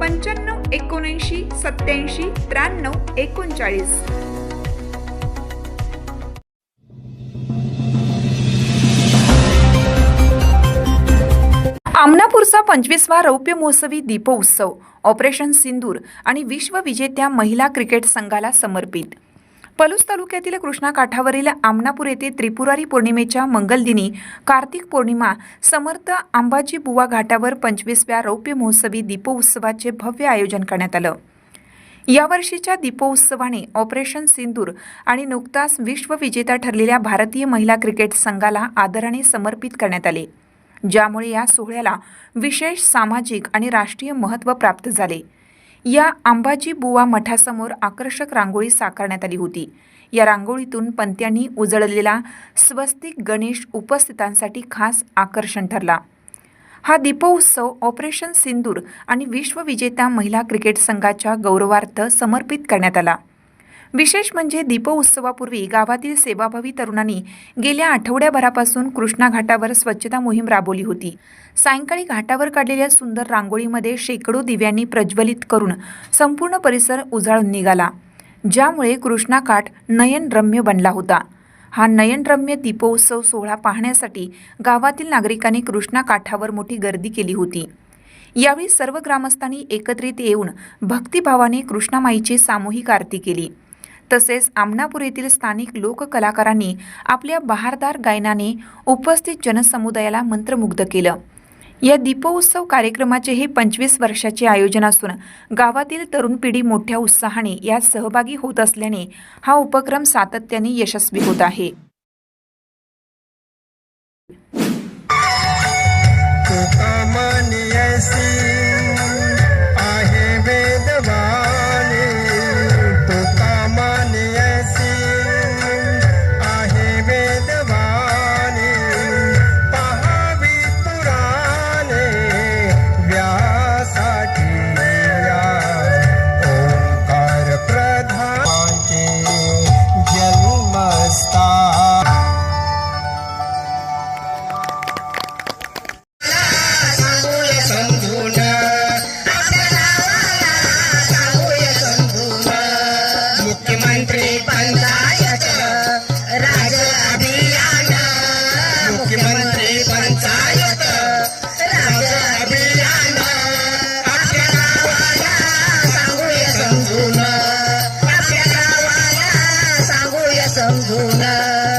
पंच्याण्णव एकोणऐंशी सत्याऐंशी त्र्याण्णव एकोणचाळीस. आमनापूरचा पंचवीसवा रौप्य महोत्सवी दीपोत्सव ऑपरेशन सिंदूर आणि विश्वविजेत्या महिला क्रिकेट संघाला समर्पित. पलूस तालुक्यातील कृष्णा काठावरील आमनापूर येथे त्रिपुरारी पौर्णिमेच्या मंगलदिनी कार्तिक पौर्णिमा समर्थ आंबाजी बुवा घाटावर पंचवीसव्या रौप्य महोत्सवी दीपोत्सवाचे भव्य आयोजन करण्यात आलं. यावर्षीच्या दीपोत्सवाने ऑपरेशन सिंदूर आणि नुकताच विश्वविजेता ठरलेल्या भारतीय महिला क्रिकेट संघाला आदराने समर्पित करण्यात आले. ज्यामुळे या सोहळ्याला विशेष सामाजिक आणि राष्ट्रीय महत्त्व प्राप्त झाले. या आंबाजी बुवा मठासमोर आकर्षक रांगोळी साकारण्यात आली होती. या रांगोळीतून पंत्यांनी उजळलेला स्वस्तिक गणेश उपस्थितांसाठी खास आकर्षण ठरला. हा दीपोत्सव ऑपरेशन सिंदूर आणि विश्वविजेता महिला क्रिकेट संघाच्या गौरवार्थ समर्पित करण्यात आला. विशेष म्हणजे दीपोत्सवापूर्वी गावातील सेवाभावी तरुणांनी गेल्या आठवड्याभरापासून कृष्णा घाटावर स्वच्छता मोहीम राबवली होती. सायंकाळी घाटावर काढलेल्या सुंदर रांगोळीमध्ये शेकडो दिव्यांनी प्रज्वलित करून संपूर्ण परिसर उजाळून निघाला. ज्यामुळे कृष्णा काठ नयनरम्य बनला होता. हा नयनरम्य दीपोत्सव सोहळा पाहण्यासाठी गावातील नागरिकांनी कृष्णा काठावर मोठी गर्दी केली होती. यावेळी सर्व ग्रामस्थांनी एकत्रित येऊन भक्तिभावाने कृष्णामाईची सामूहिक आरती केली. तसेच आमनापूर येथील स्थानिक लोककलाकारांनी आपल्या बहारदार गायनाने उपस्थित जनसमुदायाला मंत्रमुग्ध केलं. या दीपोत्सव कार्यक्रमाचे हे पंचवीस वर्षाचे आयोजन असून गावातील तरुण पिढी मोठ्या उत्साहाने यात सहभागी होत असल्याने हा उपक्रम सातत्याने यशस्वी होत आहे. तुका पंचायत राज अभियान मुख्यमंत्री पंचायत राज अभियान आपल्या गावाला सांगूया समजून आपल्या गावाला सांगूया समजून.